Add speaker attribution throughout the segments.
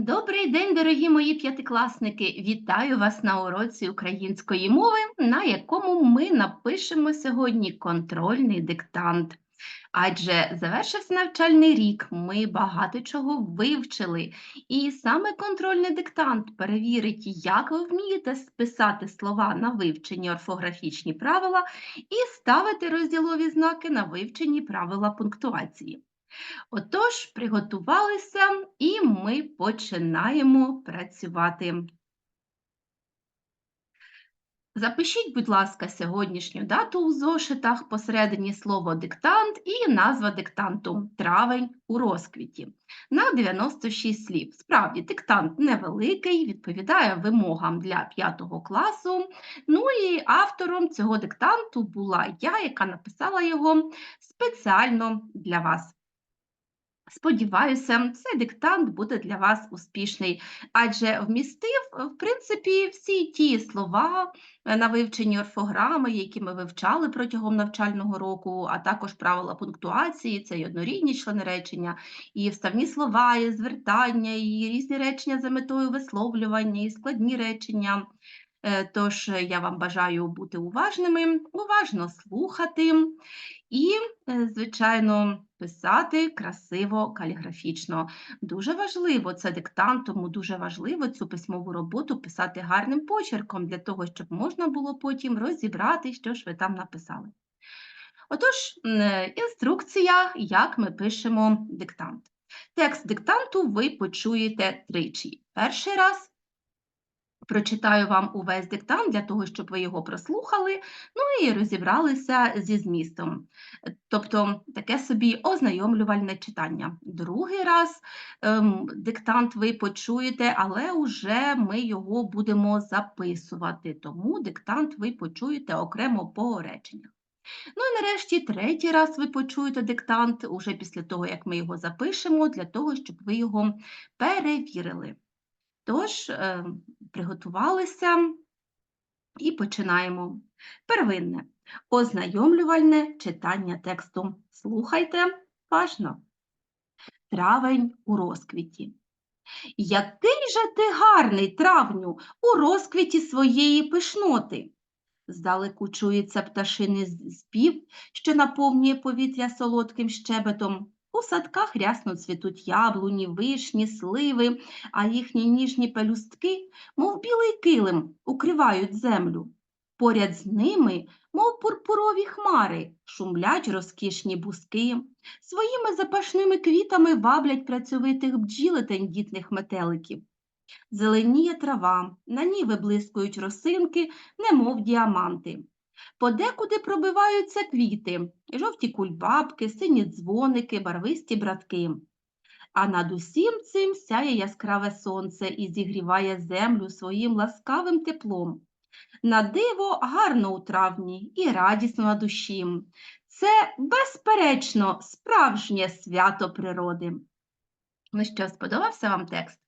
Speaker 1: Добрий день, дорогі мої п'ятикласники! Вітаю вас на уроці української мови, на якому ми напишемо сьогодні контрольний диктант. Адже завершився навчальний рік, ми багато чого вивчили, і саме контрольний диктант перевірить, як ви вмієте списати слова на вивчені орфографічні правила і ставити розділові знаки на вивчені правила пунктуації. Отож, приготувалися і ми починаємо працювати. Запишіть, будь ласка, сьогоднішню дату у зошитах, посередині слово диктант і назва диктанту травень у розквіті на 96 слів. Справді, диктант невеликий, відповідає вимогам для 5 класу. Ну і автором цього диктанту була я, яка написала його спеціально для вас. Сподіваюся, цей диктант буде для вас успішний, адже вмістив, в принципі, всі ті слова е, на вивченні орфограми, які ми вивчали протягом навчального року, а також правила пунктуації, це й однорідні члени речення, і вставні слова, і звертання, і різні речення за метою висловлювання, і складні речення. Е, тож я вам бажаю бути уважними, уважно слухати і, е, звичайно, писати красиво, каліграфічно. Дуже важливо це диктант, тому дуже важливо цю письмову роботу писати гарним почерком, для того, щоб можна було потім розібрати, що ж ви там написали. Отож, інструкція, як ми пишемо диктант. Текст диктанту ви почуєте тричі. Перший раз Прочитаю вам увесь диктант для того, щоб ви його прослухали, ну і розібралися зі змістом. Тобто таке собі ознайомлювальне читання. Другий раз ем, диктант ви почуєте, але вже ми його будемо записувати, тому диктант ви почуєте окремо по реченнях. Ну і нарешті третій раз ви почуєте диктант уже після того, як ми його запишемо, для того, щоб ви його перевірили. Тож, е, приготувалися і починаємо. Первинне ознайомлювальне читання тексту. Слухайте важно. Травень у розквіті. Який же ти гарний травню у розквіті своєї пишноти. Здалеку чується пташиний спів, що наповнює повітря солодким щебетом. У садках рясно цвітуть яблуні, вишні, сливи, а їхні ніжні пелюстки, мов білий килим, укривають землю. Поряд з ними, мов пурпурові хмари, шумлять розкішні бузки, своїми запашними квітами ваблять працьовитих бджіл і тендітних метеликів. Зеленіє трава, на ній виблискують росинки, немов діаманти. Подекуди пробиваються квіти, жовті кульбабки, сині дзвоники, барвисті братки. А над усім цим сяє яскраве сонце і зігріває землю своїм ласкавим теплом. На диво гарно у травні і радісно на душі. Це, безперечно, справжнє свято природи. Ну що, сподобався вам текст?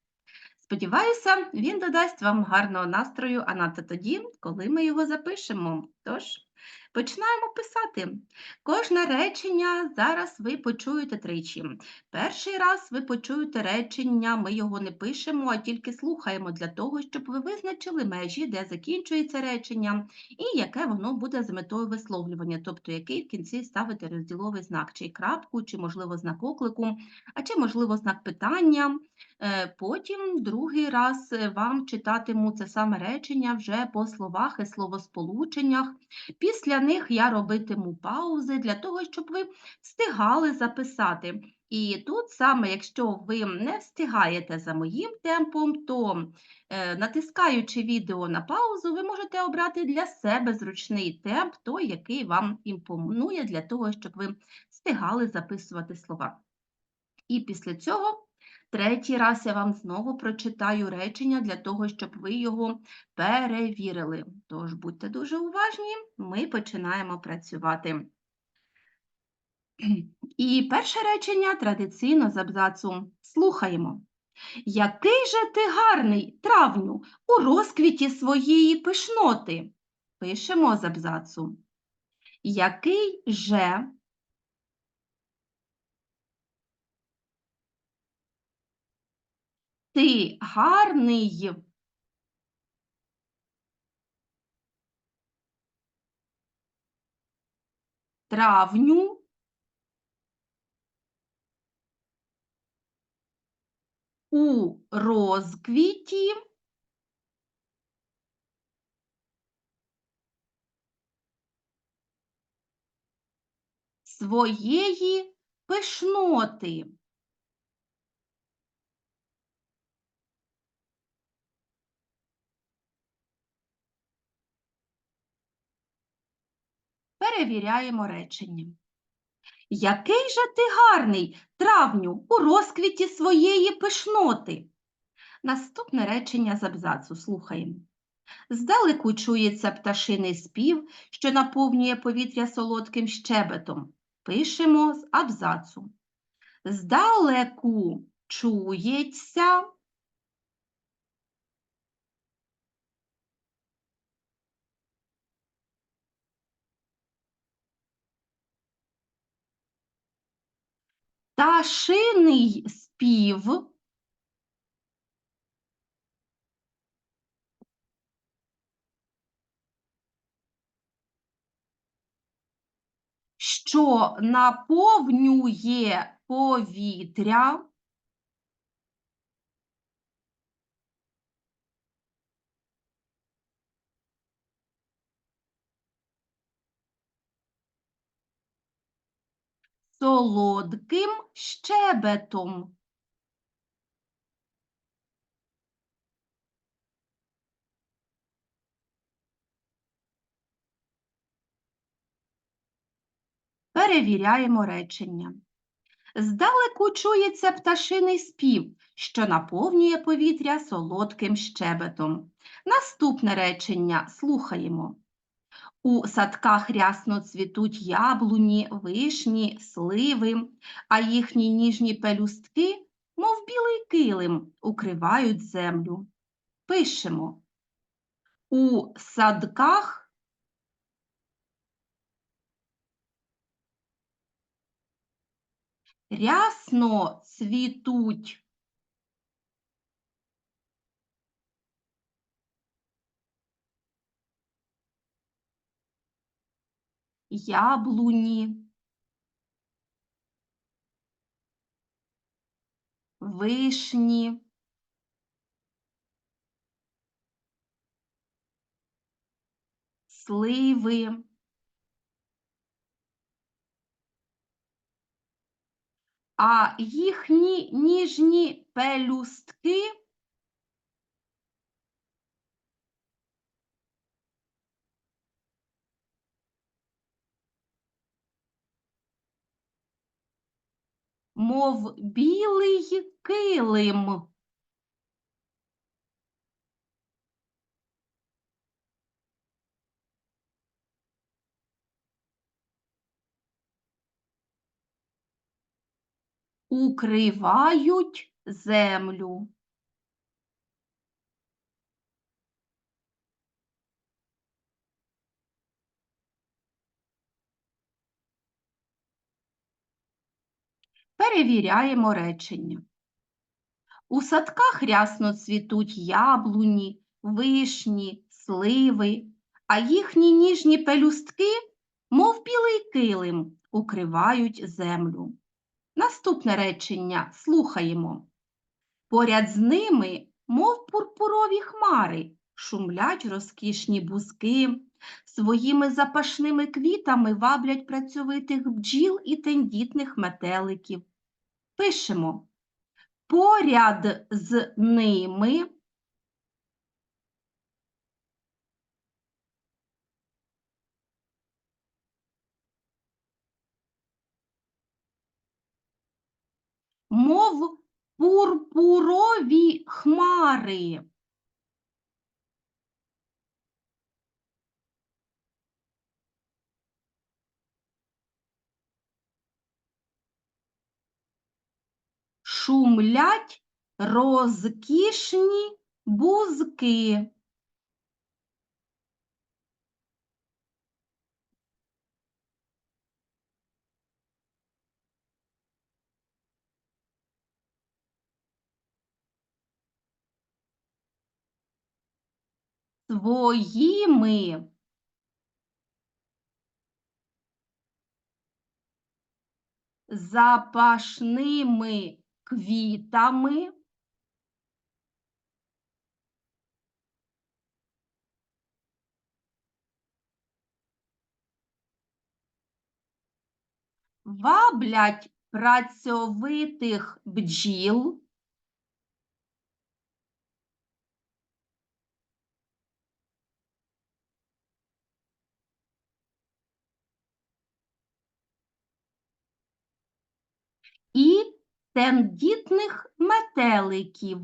Speaker 1: Сподіваюся, він додасть вам гарного настрою, а надто тоді, коли ми його запишемо. Тож, починаємо писати. Кожне речення зараз ви почуєте тричі. Перший раз ви почуєте речення, ми його не пишемо, а тільки слухаємо для того, щоб ви визначили межі, де закінчується речення, і яке воно буде з метою висловлювання, тобто який в кінці ставити розділовий знак, чи крапку, чи, можливо, знак оклику, а чи, можливо, знак питання. Е, потім другий раз е, вам читатиму це саме речення вже по словах і словосполученнях. Після них я робитиму паузи для того, щоб ви встигали записати. І тут саме, якщо ви не встигаєте за моїм темпом, то е, натискаючи відео на паузу, ви можете обрати для себе зручний темп, той, який вам імпонує, для того, щоб ви встигали записувати слова. І після цього Третій раз я вам знову прочитаю речення для того, щоб ви його перевірили. Тож будьте дуже уважні, ми починаємо працювати. І перше речення традиційно з абзацу слухаємо. Який же ти гарний травню у розквіті своєї пишноти? Пишемо з абзацу. Який же ти гарний. Травню у розквіті своєї пишноти. Перевіряємо речення. Який же ти гарний, травню, у розквіті своєї пишноти. Наступне речення з абзацу слухаємо. Здалеку чується пташиний спів, що наповнює повітря солодким щебетом. Пишемо з абзацу. Здалеку чується пташиний спів, що наповнює повітря солодким щебетом. Перевіряємо речення. Здалеку чується пташиний спів, що наповнює повітря солодким щебетом. Наступне речення слухаємо. У садках рясно цвітуть яблуні, вишні, сливи, а їхні ніжні пелюстки, мов білий килим, укривають землю. Пишемо. У садках рясно цвітуть яблуні, вишні, сливи, а їхні ніжні пелюстки мов білий килим. Укривають землю. Перевіряємо речення. У садках рясно цвітуть яблуні, вишні, сливи, а їхні ніжні пелюстки, мов білий килим, укривають землю. Наступне речення слухаємо. Поряд з ними, мов пурпурові хмари, шумлять розкішні бузки, своїми запашними квітами ваблять працьовитих бджіл і тендітних метеликів. Пишемо. Поряд з ними мов пурпурові хмари. шумлять розкішні бузки. Своїми. Запашними квітами. Ваблять працьовитих бджіл і тендітних метеликів.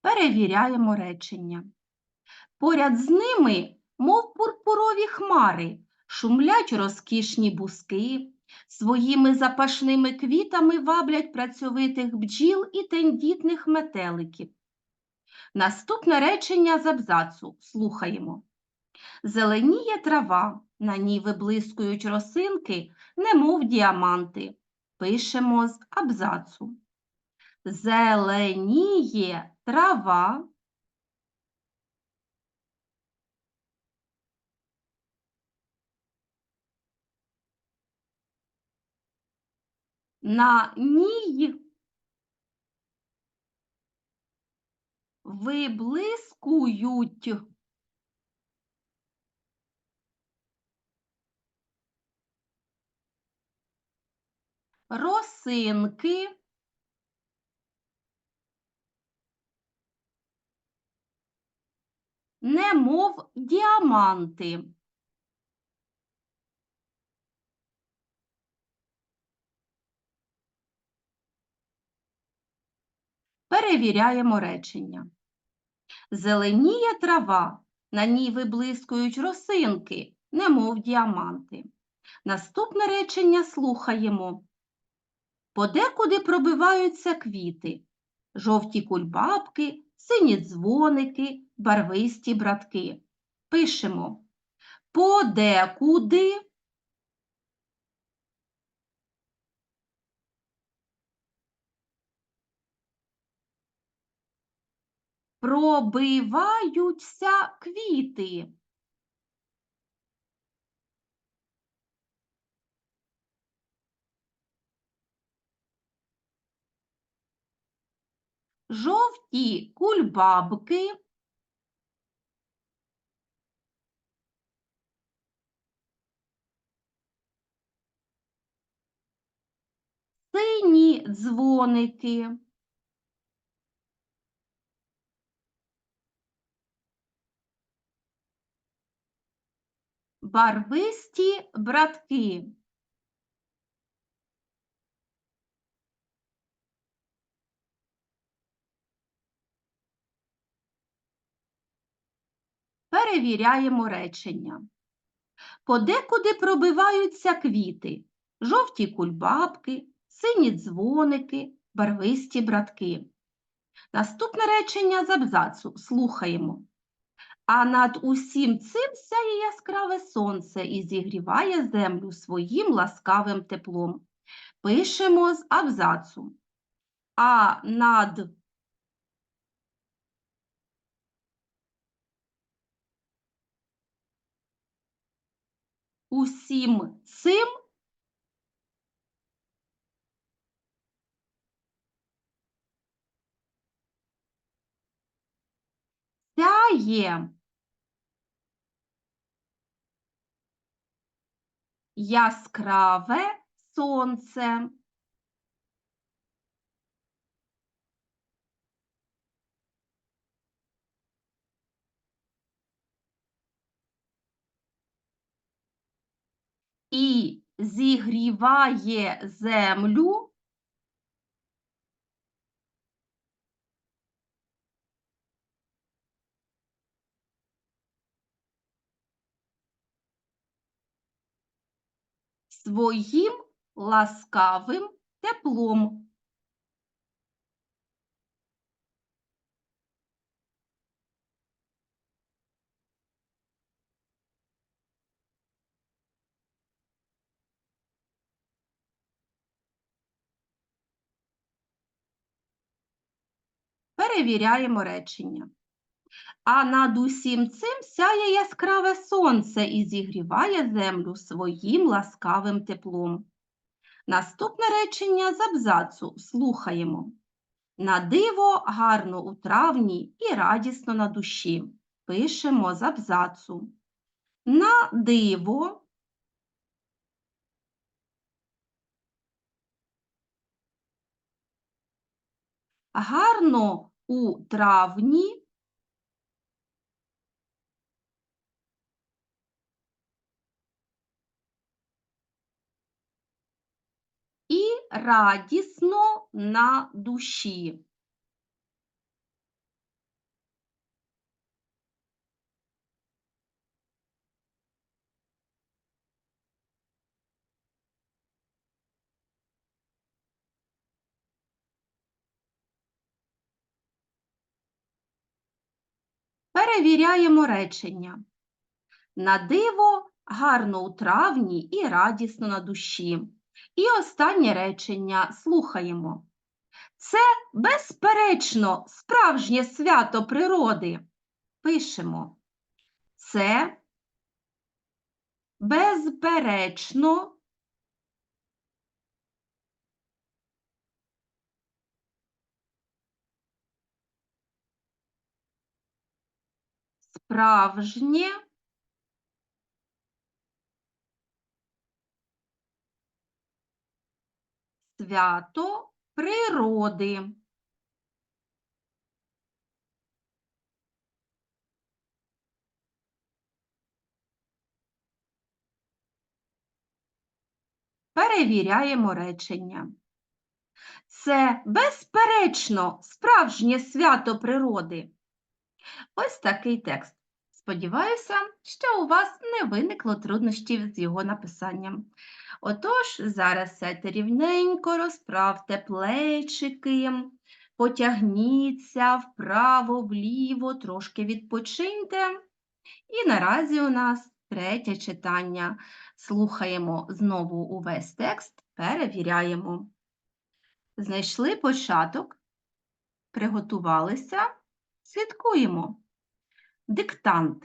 Speaker 1: Перевіряємо речення. Поряд з ними, мов пурпурові хмари, шумлять розкішні бузки, своїми запашними квітами ваблять працьовитих бджіл і тендітних метеликів. Наступне речення з абзацу слухаємо. Зеленіє трава, на ній виблискують росинки, немов діаманти. Пишемо з абзацу. Зеленіє трава, на ній виблискують росинки, немов діаманти. Перевіряємо речення. Зеленіє трава, на ній виблискують росинки, немов діаманти. Наступне речення слухаємо. Подекуди пробиваються квіти, жовті кульбабки, сині дзвоники, барвисті братки. Пишемо подекуди пробиваються квіти. Жовті кульбабки, сині дзвоники. Барвисті братки. Перевіряємо речення. Подекуди пробиваються квіти, жовті кульбабки, сині дзвоники, барвисті братки. Наступне речення з абзацу слухаємо. А над усім цим сяє яскраве сонце і зігріває землю своїм ласкавим теплом. Пишемо з абзацу. А над усім цим сяє яскраве сонце. І зігріває землю своїм ласкавим теплом. Перевіряємо речення. А над усім цим сяє яскраве сонце і зігріває землю своїм ласкавим теплом. Наступне речення з абзацу слухаємо. На диво гарно у травні і радісно на душі. Пишемо з абзацу. На диво гарно у травні і радісно на душі. Перевіряємо речення. На диво гарно у травні і радісно на душі. І останнє речення слухаємо. Це, безперечно, справжнє свято природи. Пишемо. Це безперечно справжнє свято природи. Перевіряємо речення. Це, безперечно, справжнє свято природи. Ось такий текст. Сподіваюся, що у вас не виникло труднощів з його написанням. Отож, зараз сядьте рівненько, розправте плечики, потягніться вправо, вліво, трошки відпочиньте. І наразі у нас третє читання. Слухаємо знову увесь текст, перевіряємо. Знайшли початок, приготувалися, слідкуємо. Диктант.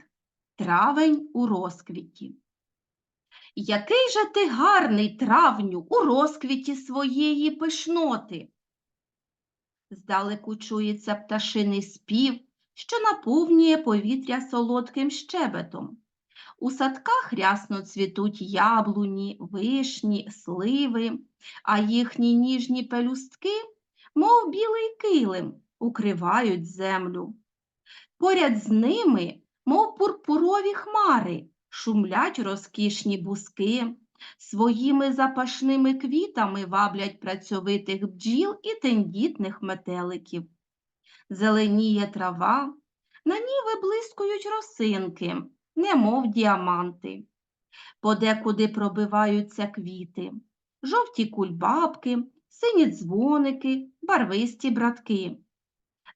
Speaker 1: Травень у розквіті. Який же ти гарний травню у розквіті своєї пишноти. Здалеку чується пташиний спів, що наповнює повітря солодким щебетом. У садках рясно цвітуть яблуні, вишні, сливи, а їхні ніжні пелюстки, мов білий килим, укривають землю. Поряд з ними, мов пурпурові хмари, шумлять розкішні бузки, своїми запашними квітами ваблять працьовитих бджіл і тендітних метеликів. Зеленіє трава, на ній виблискують росинки, немов діаманти. Подекуди пробиваються квіти, жовті кульбабки, сині дзвоники, барвисті братки.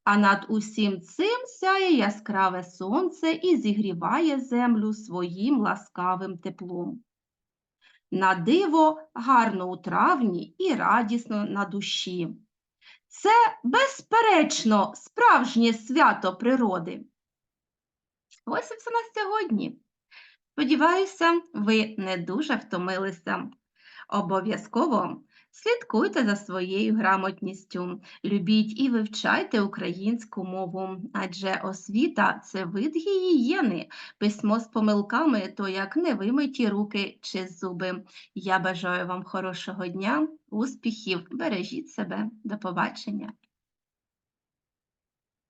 Speaker 1: А над усім цим сяє яскраве сонце і зігріває землю своїм ласкавим теплом. На диво гарно у травні і радісно на душі. Це, безперечно, справжнє свято природи. Ось і все на сьогодні. Сподіваюся, ви не дуже втомилися. Обов'язково слідкуйте за своєю грамотністю, любіть і вивчайте українську мову, адже освіта це вид гігієни, письмо з помилками, то як невимиті руки чи зуби. Я бажаю вам хорошого дня, успіхів, бережіть себе, до побачення.